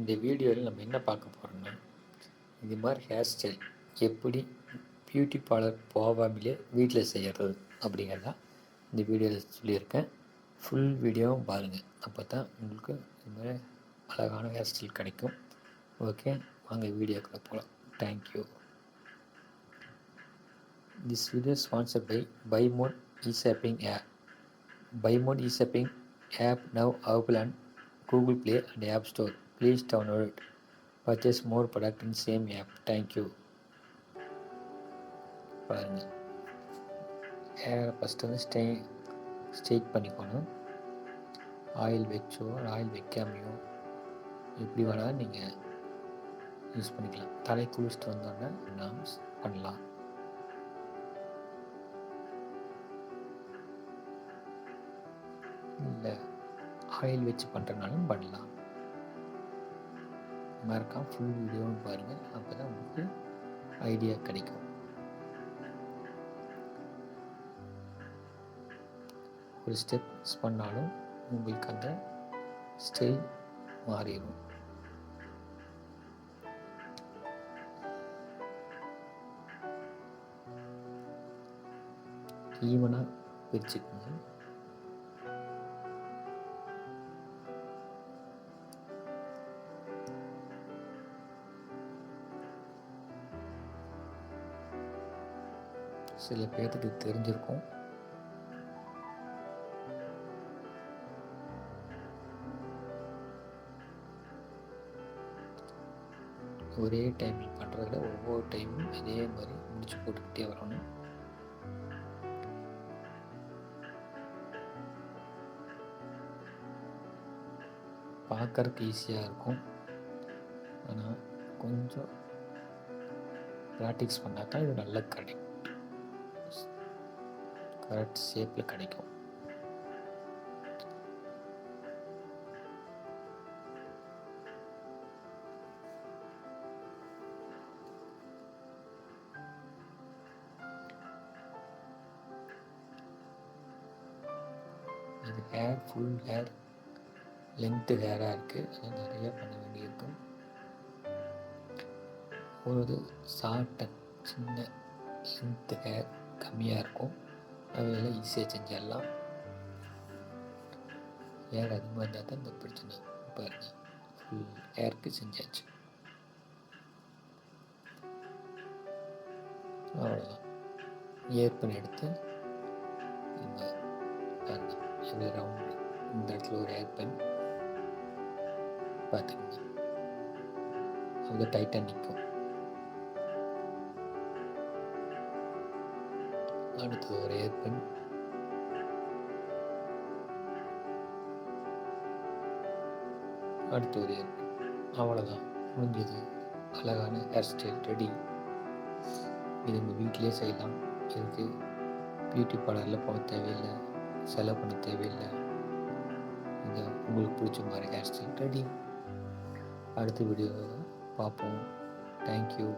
இந்த வீடியோவில் நம்ம என்ன பார்க்க போகிறோம்னா இது மாதிரி ஹேர் ஸ்டைல் எப்படி பியூட்டி பார்லர் போகாமலே வீட்டில் செய்கிறது அப்படிங்கிறதான் இந்த வீடியோவில் சொல்லியிருக்கேன். ஃபுல் வீடியோவும் பாருங்கள் அப்போ தான் உங்களுக்கு இது மாதிரி அழகான ஹேர் ஸ்டைல் கிடைக்கும். ஓகே வாங்க வீடியோக்குள்ளே போகலாம் thank you this video is by by Buymode e-shopping Buymode e-shopping app now available on Google Play and app store Please download it. Purchase more product in same app. Thank you. பாருங்க first வந்து ஸ்டே ஸ்டேக் பண்ணிக்கணும் oil வச்சோ oil வைக்காமையோ எப்படி வேணாலும் நீங்கள் யூஸ் பண்ணிக்கலாம் தலை குளிச்சுட்டு வந்தோடனே நாம் பண்ணலாம் இல்லை ஆயில் வச்சு பண்ணுறதுனாலும் பண்ணலாம் மறக்காம ஃபுல் வீடியோவும் பாருங்கள் அப்போ தான் உங்களுக்கு ஐடியா கிடைக்கும். ஒரு ஸ்டெப் மிஸ் பண்ணாலும் உங்களுக்கு அந்த ஸ்டைல் மாறிடும். ஈவனாக பிரிச்சுக்கோங்க. சில பேர்த்துக்கு தெரிஞ்சிருக்கும். ஒரே டைமில் பண்ணுறத ஒவ்வொரு டைமும் இதே மாதிரி முடிச்சு போட்டுக்கிட்டே வரணும். பார்க்கறதுக்கு ஈஸியாக இருக்கும். ஆனால் கொஞ்சம் ப்ராக்டிஸ் பண்ணால் தான் இது நல்லா கிடைக்கும் கரெக்ட் ஷேப்பில் கிடைக்கும். அது ஹேர் ஃபுல் ஹேர் லென்த்து ஹேராக இருக்குது அதனால் நிறைய பண்ண வேண்டியிருக்கும். ஒரு ஷார்ட் சின்ன லென்த்து ஹேர் கம்மியாக இருக்கும். அவையெல்லாம் ஈஸியாக செஞ்சிடலாம் ஏர் அதிகமாக இருந்தால் தான் இந்த பிரச்சனை பாருங்க. ஃபுல் ஏருக்கு செஞ்சாச்சு. அவ்வளோதான் ஏற்பன் எடுத்து நம்ம பாருங்க எவ்வளோ ரவுண்டு இந்த இடத்துல ஒரு ஏர்பென் பார்த்துக்கோங்க. அவ்வளோ டைட்டாக நிற்கும் அடுத்து ஒரு ஏர்பென் அடுத்து ஒரு ஏர்பென் அவ்வளோதான் முடிஞ்சது. அழகான ஹேர் ஸ்டைல் ரெடி இது நம்ம வீட்டிலே செய்யலாம். இதுக்கு பியூட்டி பார்லரில் போக தேவையில்லை. செலவு பண்ண தேவையில்லை. இது உங்களுக்கு பிடிச்ச மாதிரி ஹேர் ஸ்டைல் ரெடி அடுத்த வீடியோ பார்ப்போம். Thank you